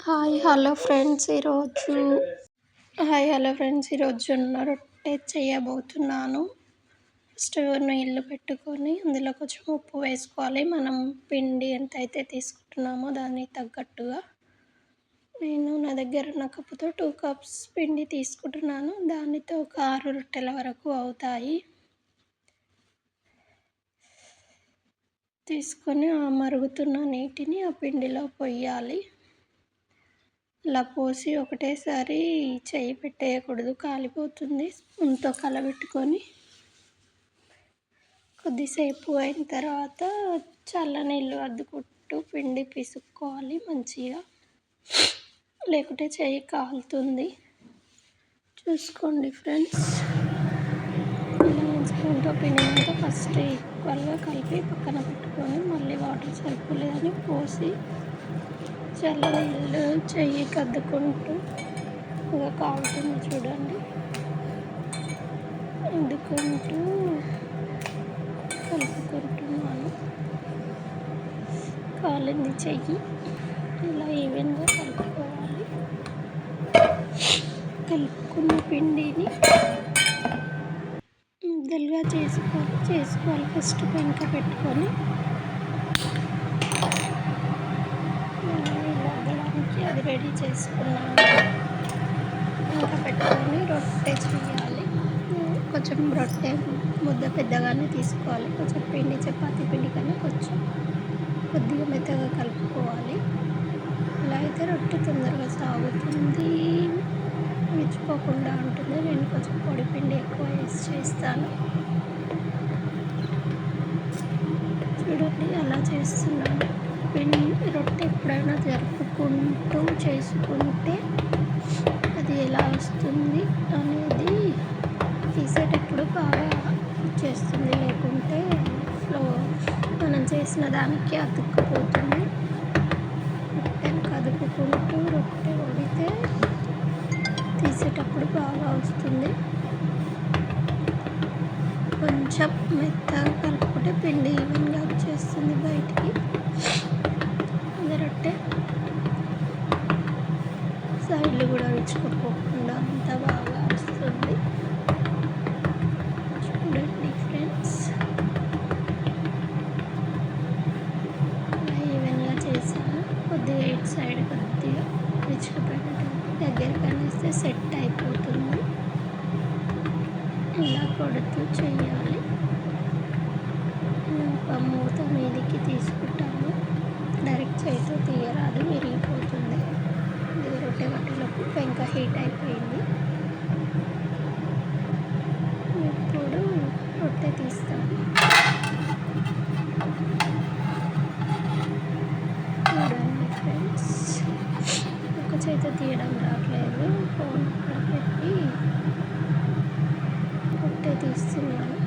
Hi hello friends ఈరోజు hi hello friends ఈరోజు జొన్న రొట్టె చేయబోతున్నాను. ఫస్ట్ నీళ్ళు పెట్టుకొని అందులో కొంచెం ఉప్పు వేసుకోవాలి. మనం పిండి ఎంత అయితే తీసుకుంటున్నామో దానికి తగ్గట్టుగా నేను నా దగ్గర ఉన్న కప్పుతో టూ కప్స్ పిండి తీసుకుంటున్నాను. దానితో ఒక ఆరు రొట్టెల వరకు అవుతాయి. తీసుకొని ఆ మరుగుతున్న నీటిని ఆ పిండిలో పొయ్యాలి. ఇలా పోసి ఒకటేసారి చెయ్యి పెట్టేయకూడదు కాలిపోతుంది. స్పూన్తో కలబెట్టుకొని కొద్దిసేపు అయిన తర్వాత చల్ల నీళ్ళు అద్దుకుంటూ పిండి పిసుక్కోవాలి మంచిగా. లేకుంటే చెయ్యి కాలుతుంది. చూసుకోండి ఫ్రెండ్స్. స్పూన్తో పిండినంతా ఫస్ట్ ఈక్వల్గా కలిపి పక్కన పెట్టుకొని మళ్ళీ వాటర్ సరిపోలేదని పోసి చల్ల నీళ్ళు చెయ్యి కద్దుకుంటూ ఇంకా కాగుతుంది చూడండి. ఎందుకుంటూ కలుపుకుంటున్నాను. కాలింది చెయ్యి. ఇలా ఈవెన్గా కలుపుకోవాలి. కలుపుకున్న పిండిని ముద్దలుగా చేసుకోవాలి. చేసుకోవాలి. ఫస్ట్ పెంక పెట్టుకొని అది రెడీ చేసుకున్నాను. ఇంకా పెట్టుకొని రొట్టె చేయాలి. కొంచెం రొట్టె ముద్ద పెద్దగానే తీసుకోవాలి. కొంచెం పిండి చపాతి పిండి కానీ కొంచెం కొద్దిగా మెత్తగా కలుపుకోవాలి. ఇలా అయితే రొట్టె తొందరగా సాగుతుంది. విచ్చిపోకుండా ఉంటుంది. నేను కొంచెం పొడి పిండి ఎక్కువ వేసి చేస్తాను. చూడండి అలా చేస్తున్నాను. పిండి రొట్టె ఎప్పుడైనా జరుపు చేసుకుంటే అది ఎలా వస్తుంది అనేది తీసేటప్పుడు బాగా చేస్తుంది. లేకుంటే ఫ్లో మనం చేసిన దానికి అతుక్కుపోతుంది. రొట్టెను కదుపుకుంటూ రొట్టె ఉడితే తీసేటప్పుడు బాగా వస్తుంది. కొంచెం మెత్తగా కలుపుకుంటే పిండి ఈవెన్గా వచ్చేస్తుంది బయటికి రొట్టె సైడ్లు కూడా విచ్చుకోకుండా అంత బాగా వస్తుంది చూడండి ఫ్రెండ్స్ ఈవెన్గా చేశాను కొద్దిగా ఎయిట్ సైడ్ కొద్దిగా విచ్చుకుపోయినట్టు దగ్గరికి సెట్ అయిపోతుంది. ఇలా కొడుతూ చేయాలి. ఒక మూత మీదికి తీసుకుంటాము డైరెక్ట్ చేతితో తీయరాదు విరిగిపోతుంది. ఇది రొట్టె కట్టేలోపు పెంక హీట్ అయిపోయింది ఇప్పుడు రొట్టె తీస్తాము చూడండి ఫ్రెండ్స్ అయితే తీయడం రావట్లేదు. ఫోన్ పెట్టి రొట్టె తీస్తున్నాను.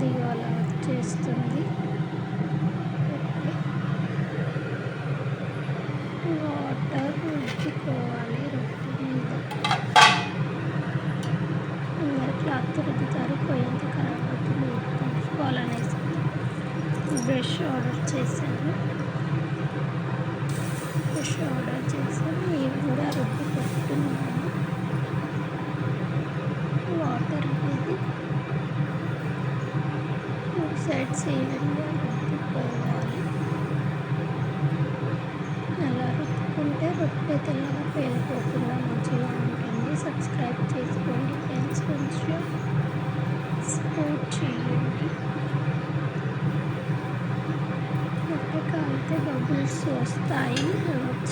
దిగాలా చేస్తుంది. వాటర్ రుద్దుకోవాలి రొట్టె మీద. అందరు క్లాత్ రుద్దుతారు పోయేంత ఖరాబ్ అవుతుంది తుడుచుకోవాలనేసి బ్రష్ ఆర్డర్ చేశాను. బ్రష్ ఆర్డర్ చేశాను. ఈవెన్గా రుద్దు పెట్టుకున్నాను. వాటర్ అనేది సైడ్స్ ఈవెన్గా రుద్దుకోవాలి అలా రుద్దుకుంటే రొట్టె తెల్లగా పేలిపోకుండా మంచిగా ఉంటుంది. సబ్స్క్రైబ్ చేసుకోండి ఫ్రెండ్స్ కొంచెం రొట్టె కాలితే బబుల్స్ వస్తాయి వచ్చాయి చూడండి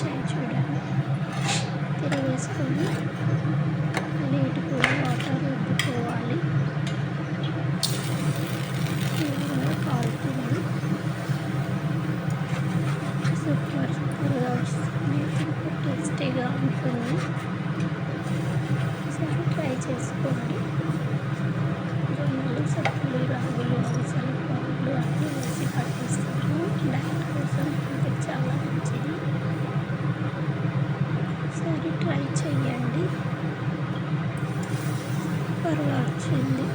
হিন্দি